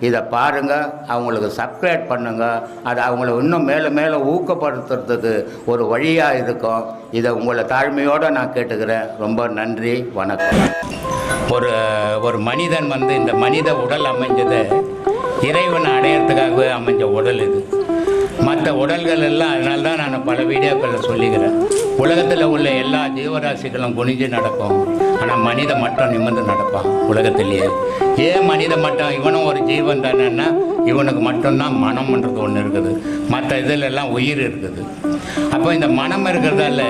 இதை பாருங்க அவங்களுக்கு சப்ஸ்கிரைப் பண்ணுங்கள் அது அவங்கள இன்னும் மேலே மேலே ஊக்கப்படுத்துறதுக்கு ஒரு வழியாக இருக்கும். இதை உங்களை தாழ்மையோடு நான் கேட்டுக்கிறேன். ரொம்ப நன்றி வணக்கம். ஒரு ஒரு மனிதன் வந்து இந்த மனித உடல் அமைஞ்சது இறைவனை அடையிறதுக்காகவே அமைஞ்ச உடல் இது. மற்ற உடல்கள் எல்லாம் அதனால தான் நான் பல வீடியோக்களில் சொல்லிக்கிறேன். உலகத்தில் உள்ள எல்லா ஜீவராசிகளும் குனிஞ்சு நடக்கும். ஆனால் மனித மட்டும் நிமிர்ந்து நடப்பான் உலகத்திலேயே. ஏன் மனித மட்டும்? இவனும் ஒரு ஜீவன் தானேன்னா இவனுக்கு மட்டும்தான் மனம்ன்றது ஒன்று இருக்குது. மற்ற இதில் எல்லாம் உயிர் இருக்குது. அப்போ இந்த மனம் இருக்கிறதால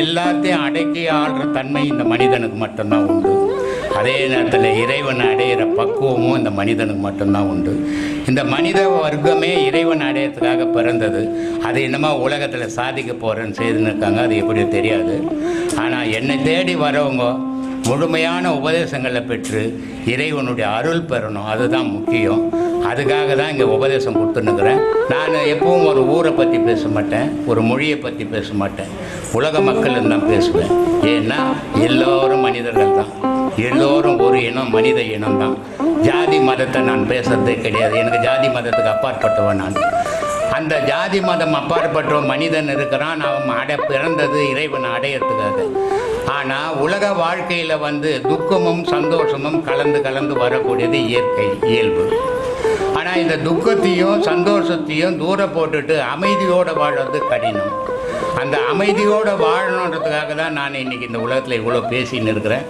எல்லாத்தையும் அடக்கி ஆள்ற தன்மை இந்த மனிதனுக்கு மட்டும்தான் உண்டு. அதே நேரத்தில் இறைவனை அடையிற பக்குவமும் இந்த மனிதனுக்கு மட்டும்தான் உண்டு. இந்த மனித வர்க்கமே இறைவன் அடையிறதுக்காக பிறந்தது. அது என்னமோ உலகத்தில் சாதிக்க போகிறேன்னு செய்துன்னு இருக்காங்க அது எப்படியோ தெரியாது. ஆனால் என்னை தேடி வரவங்க முழுமையான உபதேசங்களை பெற்று இறைவனுடைய அருள் பெறணும் அதுதான் முக்கியம். அதுக்காக தான் இங்கே உபதேசம் கொடுத்துன்னுக்குறேன் நான் எப்பவும் ஒரு ஊரை பற்றி பேச மாட்டேன் ஒரு மொழியை பற்றி பேச மாட்டேன். உலக மக்கள் தான் பேசுவேன். ஏன்னா எல்லோரும் மனிதர்கள் தான். எல்லோரும் ஒரு இனம் மனித இனம் தான் ஜாதி மதத்தை நான் பேசுறதே கிடையாது. எனக்கு ஜாதி மதத்துக்கு அப்பாற்பட்டவன் நான். அந்த ஜாதி மதம் அப்பாற்பட்ட மனிதன் இருக்கிறான். அவன் அடை பிறந்தது இறைவன் அடையிறதுக்காக. ஆனால் உலக வாழ்க்கையில் வந்து துக்கமும் சந்தோஷமும் கலந்து கலந்து வரக்கூடியது இயற்கை இயல்பு. ஆனால் இந்த துக்கத்தையும் சந்தோஷத்தையும் தூர போட்டுட்டு அமைதியோடு வாழ்வது கடினம். அந்த அமைதியோடு வாழணுன்றதுக்காக தான் நான் இன்றைக்கி இந்த உலகத்தில் இவ்வளோ பேசின்னு இருக்கிறேன்.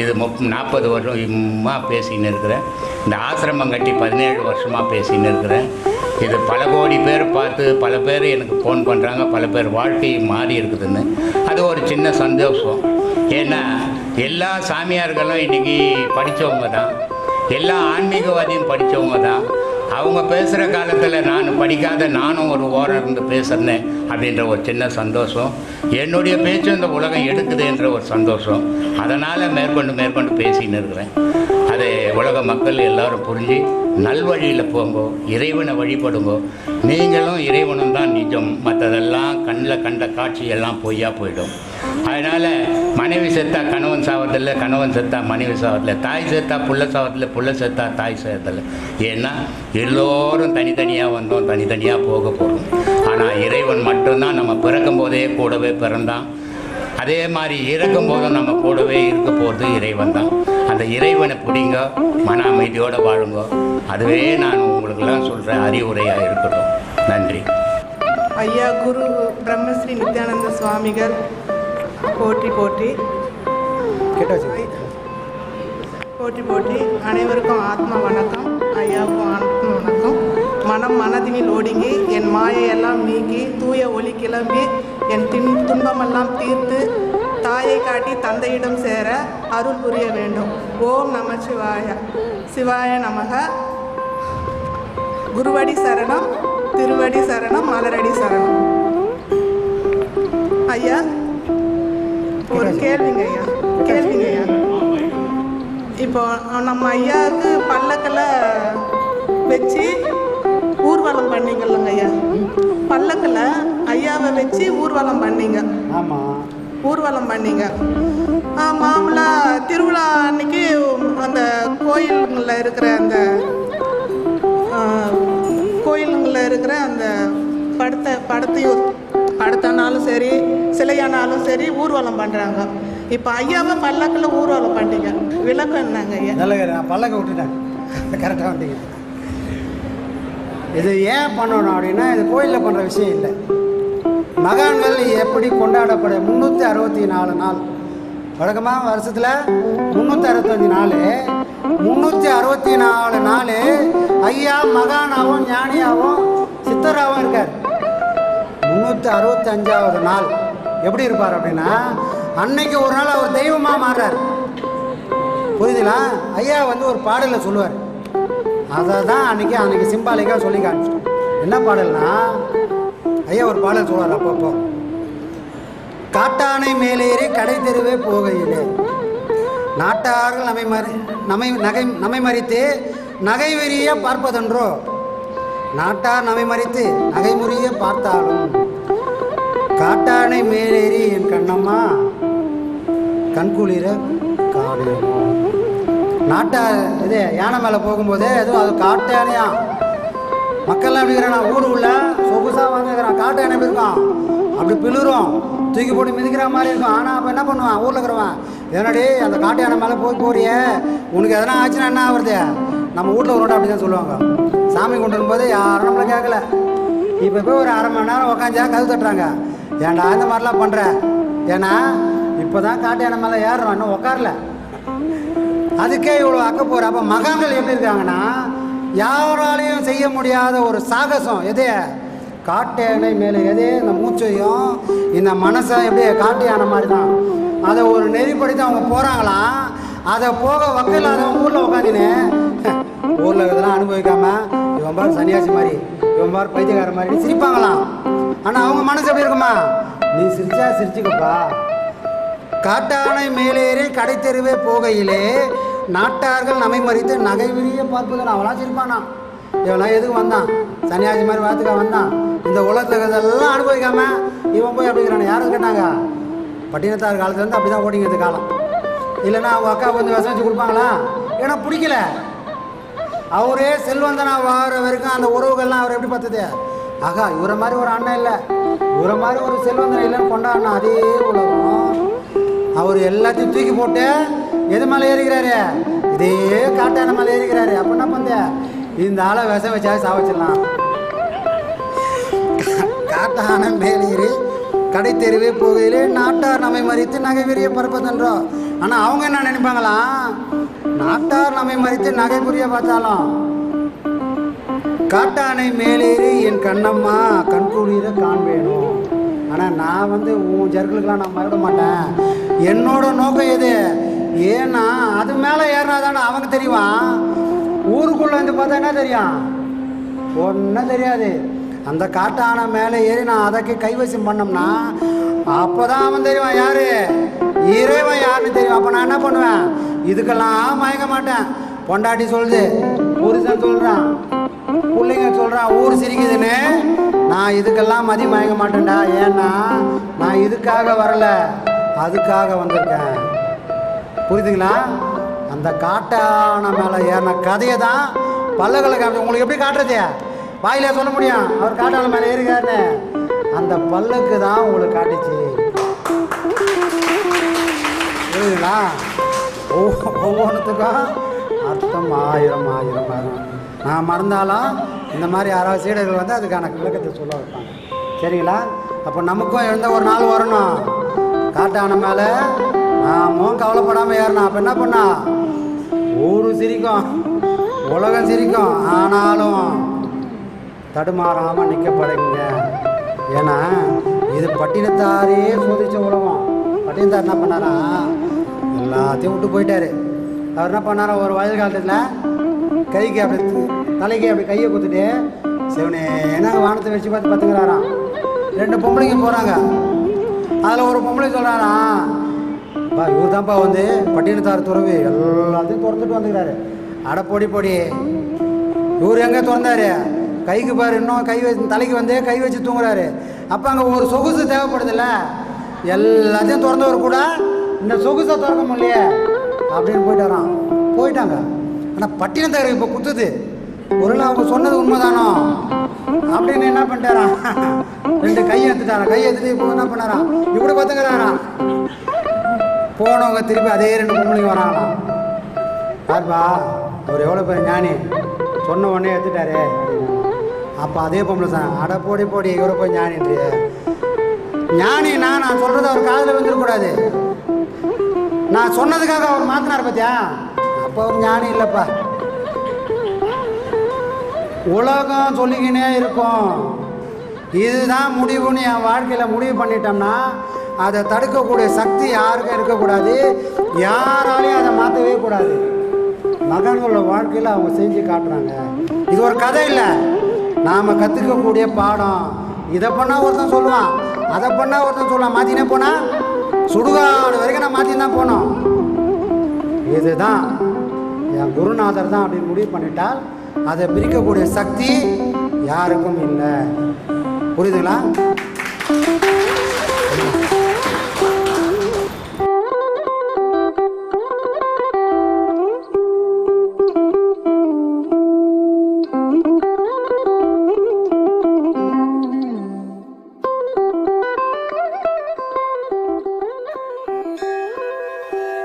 இது முப் நாற்பது வருஷமாக பேசின்னு இருக்கிறேன். இந்த ஆசிரமம் கட்டி பதினேழு வருஷமாக பேசின்னு இருக்கிறேன். இது பல கோடி பேர் பார்த்து பல பேர் எனக்கு ஃபோன் பண்ணுறாங்க பல பேர் வாழ்க்கை மாறி இருக்குதுன்னு. அது ஒரு சின்ன சந்தோஷம். ஏன்னா எல்லா சாமியார்களும் இன்றைக்கி படித்தவங்க தான். எல்லா ஆன்மீகவாதியும் படித்தவங்க தான். அவங்க பேசுகிற காலத்தில் நான் படிக்காத நானும் ஒரு ஓரம் இருந்து பேசுகிறேன் அப்படின்ற ஒரு சின்ன சந்தோஷம். என்னுடைய பேச்சு இந்த உலகம் எடுக்குதுன்ற ஒரு சந்தோஷம். அதனால் மேற்கொண்டு மேற்கொண்டு பேசின்னு இருக்கிறேன். அதை உலக மக்கள் எல்லாரும் புரிஞ்சு நல்வழியில் போங்கோ இறைவனை வழிபடுங்கோ. நீங்களும் இறைவனும் தான் நிஜம். மற்றதெல்லாம் கண்ணில் கண்ட காட்சியெல்லாம் பொய்யா போயிடும். அதனால் மனைவி செத்தா கணவன் சாவத்தில் கணவன் செத்தா மனைவி சாவத்தில் தாய் செத்தா புள்ள சாவத்தில் புள்ள செத்தா தாய் சாவதில்லை ஏன்னா எல்லோரும் தனித்தனியாக வந்தோம் தனித்தனியாக போக போகிறோம் ஆனால் இறைவன் மட்டும்தான் நம்ம பிறக்கும் போதே கூடவே பிறந்தான். அதே மாதிரி இறக்கும் போதும் நம்ம கூடவே இருக்க போகிறது இறைவன் தான். அந்த இறைவனை பிடிங்க மன அமைதியோடு வாழுங்க. அதுவே நான் உங்களுக்கெல்லாம் சொல்கிற அறிவுரையாக இருக்கட்டும். நன்றி. ஐயா குரு பிரம்மஸ்ரீ நித்யானந்த சுவாமிகள் போற்றி போற்றி போற்றி போற்றி அனைவருக்கும் ஆத்ம வணக்கம். ஐயாவுக்கும் ஆத்ம வணக்கம். மனம் மனதினில் ஒடுங்கி என் மாயையெல்லாம் நீக்கி தூய ஒளி கிளம்பி என் தின் துன்பமெல்லாம் தீர்த்து தாயை காட்டி தந்தையிடம் சேர அருள் புரிய வேண்டும். ஓம் நம சிவாய. சிவாய நமக. குருவடி சரணம் திருவடி சரணம் மலரடி சரணம். ஐயா ஒரு கேள்விங்க ஐயா கேள்விங்க ஐயா. இப்போ நம்ம ஐயாவுக்கு பல்லக்கில் வச்சு ஊர்வலம் பண்ணீங்கல்லங்க ஐயா. பல்லக்கில் ஐயாவை வச்சு ஊர்வலம் பண்ணீங்க. ஆமாம் ஊர்வலம் பண்ணிங்க. ஆ, திருவிழா அன்னைக்கு அந்த கோயிலுங்களில் இருக்கிற அந்த கோயிலுங்களில் இருக்கிற அந்த படத்தை படத்தையும் படத்தானாலும் சரி சிலையானாலும் சரி ஊர்வலம் பண்ணுறாங்க இப்போ ஐயாவை பல்லக்கில் ஊர்வலம் பண்ணீங்க. விளக்கம் என்னங்க ஐயா? நல்ல பல்லக்க விட்டுட்டேன். கரெக்டாக வந்தீங்க. இது ஏன் பண்ணணும் அப்படின்னா இது கோயிலில் பண்ணுற விஷயம் இல்லை. மகான்கள் எப்படி கொண்டாடப்பட முந்நூற்றி அறுபத்தி நாலு நாள். வழக்கமாக வருஷத்தில் முந்நூற்றி அறுபத்தஞ்சு நாள். முந்நூற்றி அறுபத்தி நாலு நாள் ஐயா மகானாவும் ஞானியாவும் சித்தராகவும் இருக்கார். முந்நூற்றி அறுபத்தஞ்சாவது நாள். எப்படி இருப்பார் அப்படின்னா அன்னைக்கு ஒரு நாள் அவர் தெய்வமாக மாறுறார். புரியுதுங்களா? ஐயா வந்து ஒரு பாடலில் சொல்லுவார். அதை தான் அன்றைக்கி அன்றைக்கி சிம்பாலிக்காக சொல்லி காமிச்சிட்டோம் என்ன பாடல்னா ஐயா ஒரு பாடல் சொல்லுவார் அப்பப்போ. காட்டானை மேலேறி கடை தெருவே போகையிலே. நாட்டார்கள் நம்மை மறி நம்மை நகை நம்மை மறித்து நகை வெறிய பார்ப்பதென்றோ? நாட்டார் நம்மை மறித்து நகை முறிய பார்த்தாலும் காட்டானை மேலேறி என் கண்ணம்மா கண்குளிர காணும் நாட்டார் இது யானை மேலே போகும்போது எதுவும் அது காட்டானையா எல்லாம் மக்கள்லாம் எப்படி இருக்கிறான்? ஊர் உள்ள சொகுசாக வாங்கிக்கிறான் காட்டு யானை இருக்கான் அப்படி பிளிரும் தூக்கி போட்டு மிதிக்கிற மாதிரி இருக்கும். ஆனால் அப்போ என்ன பண்ணுவான்? ஊரில் இருக்கிறவன். என்னடி அந்த காட்டு யானை மேலே போய் போறியே? உனக்கு எதனா ஆச்சுன்னா என்ன ஆகுறது? நம்ம வீட்டில் ஒரு அப்படி தான் சொல்லுவாங்க. சாமி கொண்டு வரும்போது யாரும் நம்மளை கேட்கல இப்போ போய் ஒரு அரை மணி நேரம் உக்காந்தா கது தட்டுறாங்க? ஏன்டா இந்த மாதிரிலாம் பண்ணுற ஏன்னா இப்போ தான் காட்டு யானை மேலே ஏறுறோம் இன்னும் உட்காரல அதுக்கே இவ்வளோ அக்க போகிற அப்போ மகான்கள் எப்படி இருக்காங்கன்னா யாராலையும் செய்ய முடியாத ஒரு சாகசம். எது? காட்டு யானை மேலே எது? இந்த மூச்சையும் இந்த மனசை எப்படி காட்டு யானை மாதிரி தான் அதை ஒரு நெறிப்படுத்தி அவங்க போகிறாங்களாம் அதை போக வக்கம் இல்லாதவங்க ஊரில் உட்காந்துன்னு ஊரில் இதெல்லாம் அனுபவிக்காம இவன் பார் சன்னியாசி மாதிரி இவன் பார் பைத்தியக்கார மாதிரி சிரிப்பாங்களாம். ஆனால் அவங்க மனசு எப்படி இருக்குமா? நீ சிரிச்சா சிரிச்சுக்கப்பா. காட்டானை மேலேறி கடை தெருவே போகையிலே நாட்டார்கள் நம்மை மறித்து நகை விரிய பார்ப்பது அவளாம் சிரிப்பானா? இவெல்லாம் எதுக்கு வந்தான் சன்னியாசி மாதிரி வாத்துக்கா வந்தான் இந்த உலகத்தில் இதெல்லாம் அனுபவிக்காம இவன் போய் அப்படிங்கிறான் யாரும் கேட்டாங்க? பட்டினத்தார் காலத்துலேருந்து அப்படி தான் ஓடிங்கிறது காலம் இல்லைன்னா அவங்க அக்கா கொஞ்சம் விஷம் வச்சு கொடுப்பாங்களா? ஏன்னா பிடிக்கல. அவரே செல்வந்தனா வார வரைக்கும் அந்த உறவுகள்லாம் அவர் எப்படி பார்த்தது? ஆகா இவரை மாதிரி ஒரு அண்ணன் இல்லை. இவரை மாதிரி ஒரு செல்வந்தன் இல்லைன்னு கொண்டாடினா அதே உலகம். அவர் எல்லாத்தையும் தூக்கி போட்டு எது மேலே ஏறிக்கிறாரு? இதே காட்டான மேலே ஏறிக்கிறாரு. அப்போ என்ன பண்ண இந்த ஆளை விஷம் வச்சா சாவச்சிடலாம் காட்டான மேலேறி கடை தெருவே போகையிலே நாட்டார் நம்மை மறித்து நகை விரிய பரப்பதன்றோம் ஆனால் அவங்க என்ன நினைப்பாங்களாம் நாட்டார் நம்மை மறித்து நகை புரிய பார்த்தாலும். காட்டானை மேலேறி என் கண்ணம்மா கண்குளிர காண்பேணும் ஆனால் நான் வந்து உன் ஜர்களுக்கெல்லாம் நான் மறக்க மாட்டேன். என்னோட நோக்கம் எது? ஏன்னா அது மேலே ஏறினா தானே அவங்க தெரியுவான் ஊருக்குள்ளே வந்து பார்த்தா என்ன தெரியும்? ஒன்றும் தெரியாது. அந்த காட்டான மேலே ஏறி நான் அதற்கு கைவசம் பண்ணோம்னா அப்போ தான் அவன் தெரியுவான் யார்? இறைவன் யாருன்னு தெரியும். அப்போ நான் என்ன பண்ணுவேன்? இதுக்கெல்லாம் மயங்க மாட்டேன். பொண்டாட்டி சொல்லுது புருஷன் சொல்கிறான் பிள்ளைங்க சொல்கிறான் ஊர் சிரிக்குதுன்னு நான் இதுக்கெல்லாம் மதி மயங்க மாட்டேன்டா. ஏன்னா நான் இதுக்காக வரல. அதுக்காக வந்திருக்கேன். புரியுதுங்களா? அந்த காட்டான மேலே ஏறின கதையை தான் பல்லகளை காமிச்சு உங்களுக்கு எப்படி காட்டுறது? வாயில சொல்ல முடியும். அவர் காட்டான மேலே ஏறுகாருன்னு அந்த பல்லுக்கு தான் உங்களுக்கு காட்டுச்சு. புரியுதுங்களா? ஒவ்வொ- ஒவ்வொன்றுத்துக்கும் அர்த்தம் ஆயிரம் ஆயிரம் ஆயிரம். நான் மறந்தாலும் இந்த மாதிரி யாராவது சீடர்கள் வந்து அதுக்கான விளக்கத்தை சொல்ல வைப்பாங்க. சரிங்களா? அப்போ நமக்கும் எழுந்த ஒரு நாள் வரணும்? காட்டான மேலே நாமும் கவலைப்படாமல் ஏறணும். அப்போ என்ன பண்ணா? ஊரு சிரிக்கும். உலகம் சிரிக்கும். ஆனாலும் தடுமாறாமல் நிற்கப்படுங்க ஏன்னா இது பட்டினத்தாரே சோதிச்ச உலகம். பட்டினத்தார் என்ன பண்ணாரா? எல்லாத்தையும் விட்டு போயிட்டாரு. அவர் என்ன பண்ணாரா? ஒரு வயது காலத்தில் கைக்கு அப்படி தலைக்கு அப்படி கையை குத்துட்டு சிவனே என்ன வானத்தை வச்சு பார்த்து பார்த்துக்கிறாராம்? ரெண்டு பொம்பளைங்க போகிறாங்க அதில் ஒரு பொம்பளை சொல்கிறாராம் பா இவர் தான்ப்பா வந்து பட்டினத்தார் துறவி. எல்லாத்தையும் திறந்துட்டு வந்துக்கிறாரு. அட பொடி பொடி. இவர் எங்கே திறந்தாரு? கைக்கு பாரு இன்னும் கை வச்சு தலைக்கு வந்து கை வச்சு தூங்குறாரு. அப்போ அங்கே ஒரு சொகுசு தேவைப்படுதுல்ல. எல்லாத்தையும் திறந்தவர் கூட இந்த சொகுசை திறக்க முடியலையே அப்படின்னு போயிட்டாராம். போயிட்டாங்க. ஆனால் பட்டினத்தார் இப்போ குத்துது. ஒருவேளை அவங்க சொன்னது உண்மைதானோ? அப்படின்னு என்ன பண்ணிட்டாராம் ரெண்டு கையை எடுத்துட்டாராம் கையை எடுத்துட்டு இப்போ என்ன பண்ணாராம் இப்படி பார்த்துக்கிறாராம் போனவங்க திருப்பி அதே ரெண்டு பொம்பளைங்க வராங்களாம் யாருப்பா அவர் எவ்வளோ பேர் ஞானி? சொன்ன உடனே எடுத்துட்டாரு. அப்போ அதே பொம்பளை சார் அட போடி போடி இவரை போய் ஞானின்றிய. ஞானினா நான் சொல்கிறத அவர் காதில் வந்துடக்கூடாது நான் சொன்னதுக்காக அவர் மாற்றினார் பார்த்தியா இப்போ ஒரு ஞானி இல்லைப்பா. உலகம் சொல்லிக்கினே இருக்கும். இதுதான் முடிவுன்னு என் வாழ்க்கையில் முடிவு பண்ணிட்டோம்னா அதை தடுக்கக்கூடிய சக்தி யாருக்கும் இருக்கக்கூடாது. யாராலையும் அதை மாற்றவே கூடாது. மகன்களோட வாழ்க்கையில் அவங்க செஞ்சு காட்டுறாங்க. இது ஒரு கதை இல்லை. நாம் கற்றுக்கக்கூடிய பாடம். இதை பண்ணால் ஒருத்தன் சொல்லுவான். அதை பண்ணால் ஒருத்தன் சொல்லுவான். மாற்றினே போனால் சுடுகாடு வரைக்கும் நான் மாற்றி தான் போனோம். இதுதான். என் குருநாதர் தான் அப்படின்னு முடிவு பண்ணிட்டால் அதை பிரிக்கக்கூடிய சக்தி யாருக்கும் இல்லை. புரியுதுங்களா?